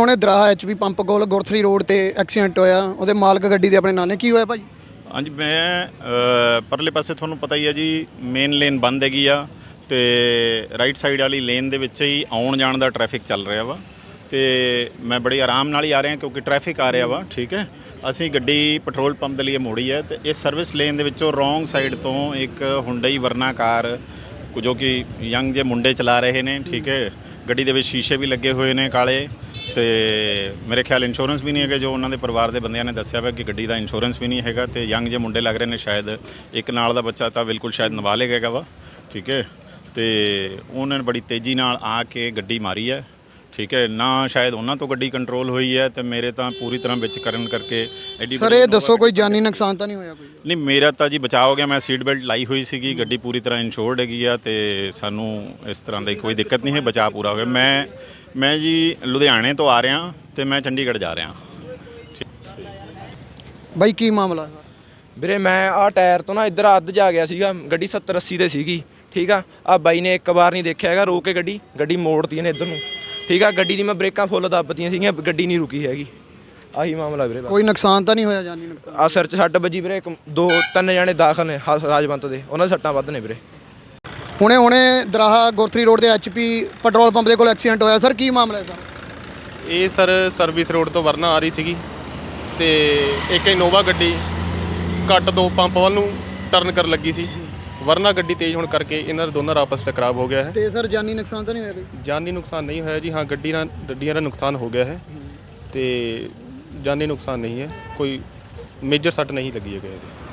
ਹੁਣੇ Doraha HP pump ਕੋਲ ਗੁਰਥਰੀ road ਤੇ ਐਕਸੀਡੈਂਟ ਹੋਇਆ ਉਹਦੇ ਮਾਲਕ ਗੱਡੀ ਦੇ ਆਪਣੇ ਨਾਂ ਨੇ ਕੀ ਹੋਇਆ ਭਾਜੀ ਹਾਂਜੀ ਮੈਂ ਅ, ਪਰਲੇ ਪਾਸੇ ਤੁਹਾਨੂੰ ਪਤਾ ਹੀ ਹੈ ਜੀ ਮੇਨ ਲੇਨ ਬੰਦ ਹੈਗੀ ਆ ਤੇ ਰਾਈਟ ਸਾਈਡ ਵਾਲੀ ਲੇਨ ਦੇ ਵਿੱਚ ਹੀ ਆਉਣ ਜਾਣ ਦਾ ਟ੍ਰੈਫਿਕ ਚੱਲ ਰਿਹਾ ਵਾ ਤੇ ਮੈਂ ਬੜੀ ਆਰਾਮ ਨਾਲ ਹੀ ਆ ਰਿਹਾ ਕਿਉਂਕਿ ਟ੍ਰੈਫਿਕ ਆ ਰਿਹਾ ਵਾ ਠੀਕ ਹੈ? ਅਸੀਂ ਗੱਡੀ ਪੈਟਰੋਲ ਪੰਪ ਦੇ ਲਈ ਮੋੜੀ ਹੈ ਤੇ ਇਸ ਸਰਵਿਸ ਲੇਨ ਦੇ ਵਿੱਚੋਂ ਰੋਂਗ ਸਾਈਡ ਤੋਂ ਇੱਕ ਹੁੰਡਈ ਵਰਨਾ ਕਾਰ ਜੋ ਕਿ ਯੰਗ ਜੇ ਮੁੰਡੇ ਚਲਾ ਰਹੇ ਨੇ ਠੀਕ ਹੈ? ਗੱਡੀ ਦੇ ਵਿੱਚ ਸ਼ੀਸ਼ੇ ਵੀ ਲੱਗੇ ਹੋਏ ਨੇ ਕਾਲੇ। ਤੇ ਮੇਰੇ ਖਿਆਲ ਇੰਸ਼ੋਰੈਂਸ ਵੀ ਨਹੀਂ ਹੈਗਾ ਜੋ ਉਹਨਾਂ ਦੇ ਪਰਿਵਾਰ ਦੇ ਬੰਦਿਆਂ ਨੇ ਦੱਸਿਆ ਵਾ ਕਿ ਗੱਡੀ ਦਾ ਇੰਸ਼ੋਰੈਂਸ ਵੀ ਨਹੀਂ ਹੈਗਾ ਤੇ ਯੰਗ ਜੇ ਮੁੰਡੇ ਲੱਗ ਰਹੇ ਨੇ ਸ਼ਾਇਦ ਇੱਕ ਨਾਲ ਦਾ ਬੱਚਾ ਤਾਂ ਬਿਲਕੁਲ ਸ਼ਾਇਦ ਨਾਬਾਲਿਗ ਹੈਗਾ ਵਾ ਠੀਕ ਹੈ? ਤੇ ਉਹਨਾਂ ਨੇ ਬੜੀ ਤੇਜ਼ੀ ਨਾਲ ਆ ਕੇ ਗੱਡੀ ਮਾਰੀ ਹੈ ਠੀਕ ਹੈ? ਨਾ ਸ਼ਾਇਦ ਉਹਨਾਂ ਤੋਂ ਗੱਡੀ ਕੰਟਰੋਲ ਹੋਈ ਹੈ ਤੇ ਮੇਰੇ ਤਾਂ ਪੂਰੀ ਤਰ੍ਹਾਂ ਵਿੱਚ ਕਰਨ ਕਰਕੇ ਐਡੀ ਸਰ ਇਹ ਦੱਸੋ ਕੋਈ ਜਾਨੀ ਨੁਕਸਾਨ ਤਾਂ ਨਹੀਂ ਹੋਇਆ ਕੋਈ? ਨਹੀਂ ਮੇਰਾ ਤਾਂ ਜੀ ਬਚਾਅ ਹੋ ਗਿਆ ਮੈਂ ਸੀਟ ਬੈਲਟ ਲਾਈ ਹੋਈ ਸੀਗੀ ਗੱਡੀ ਪੂਰੀ ਤਰ੍ਹਾਂ ਇੰਸ਼ੋਰਡ ਹੈਗੀ ਆ ਤੇ ਸਾਨੂੰ ਇਸ ਤਰ੍ਹਾਂ ਦੀ ਕੋਈ ਦਿੱਕਤ ਨਹੀਂ ਹੈ ਬਚਾਅ ਪੂਰਾ ਹੋ ਗਿਆ। ਮੈਂ ਮੈਂ ਜੀ ਲੁਧਿਆਣੇ ਤੋਂ ਆ ਰਿਹਾ ਤੇ ਮੈਂ ਚੰਡੀਗੜ੍ਹ ਜਾ ਰਿਹਾ। ਬਾਈ ਕੀ ਮਾਮਲਾ? ਹੈ ਵੀਰੇ ਮੈਂ ਆ ਟਾਇਰ ਤੋਂ ਨਾ ਇੱਧਰ ਅੱਧ ਜਾ ਗਿਆ ਸੀਗਾ ਗੱਡੀ 70 80 ਤੇ ਸੀਗੀ ਠੀਕ ਆ? ਆ ਬਾਈ ਨੇ ਇੱਕ ਵਾਰ ਨਹੀਂ ਦੇਖਿਆ ਹੈਗਾ ਰੋਕ ਕੇ ਗੱਡੀ ਗੱਡੀ ਮੋੜਤੀ ਇਹਨੇ ਇੱਧਰ ਨੂੰ। ਠੀਕ ਆ ਗੱਡੀ ਦੀ ਮੈਂ ਬ੍ਰੇਕਾਂ ਫੁੱਲ ਦੱਬਤੀਆਂ ਸੀਗੀਆਂ ਗੱਡੀ ਨਹੀਂ ਰੁਕੀ ਹੈਗੀ। ਆਹੀ ਮਾਮਲਾ ਵੀਰੇ ਬਸ। ਕੋਈ ਨੁਕਸਾਨ ਤਾਂ ਨਹੀਂ ਹੋਇਆ ਜਾਨੀ ਆ ਸਿਰ 'ਚ ਸੱਟ ਵੱਜੀ ਵੀਰੇ ਇੱਕ ਦੋ ਤਿੰਨ ਜਣੇ ਦਾਖਲ ਨੇ ਹ- ਰਾਜਵੰਤ ਦੇ ਉਹਨਾਂ ਦੇ ਸੱਟਾਂ ਵੱਧ ਨੇ ਵੀਰੇ। ਹੁਣੇ ਹੁਣੇ ਦਰਾਹਾ ਗੁਰਥਰੀ ਰੋਡ ਤੇ ਐਚਪੀ ਪੈਟਰੋਲ ਪੰਪ ਦੇ ਕੋਲ ਐਕਸੀਡੈਂਟ ਹੋਇਆ। ਸਰ ਕੀ ਮਾਮਲਾ ਹੈ ਸਰ? ਇਹ ਸਰ ਸਰਵਿਸ ਰੋਡ ਤੋਂ ਵਰਨਾ ਆ ਰਹੀ ਸੀਗੀ ਤੇ ਇੱਕ ਇਨੋਵਾ ਗੱਡੀ ਕੱਟ ਦੋ ਪੰਪ ਵੱਲ ਨੂੰ ਟਰਨ ਕਰਨ ਲੱਗੀ ਸੀ। ਵਰਨਾ ਗੱਡੀ ਤੇਜ਼ ਹੋਣ ਕਰਕੇ ਇਹਨਾਂ ਦਾ ਦੋਨਾਂ ਦਾ ਆਪਸ ਵਿੱਚ ਟਕਰਾਅ ਹੋ ਗਿਆ ਹੈ। ਤੇ ਸਰ ਜਾਨੀ ਨੁਕਸਾਨ ਤਾਂ ਨਹੀਂ ਹੋਇਆ ਕੋਈ? ਜਾਨੀ ਨੁਕਸਾਨ ਨਹੀਂ ਹੋਇਆ ਜੀ। ਹਾਂ ਗੱਡੀ ਨਾਲ ਗੱਡੀਆਂ ਦਾ ਨੁਕਸਾਨ ਹੋ ਗਿਆ ਹੈ ਤੇ ਜਾਨੀ ਨੁਕਸਾਨ ਨਹੀਂ ਹੈ। ਕੋਈ ਮੇਜਰ ਸੱਟ ਨਹੀਂ ਲੱਗੀ ਹੈ ਕਿਸੇ ਦੇ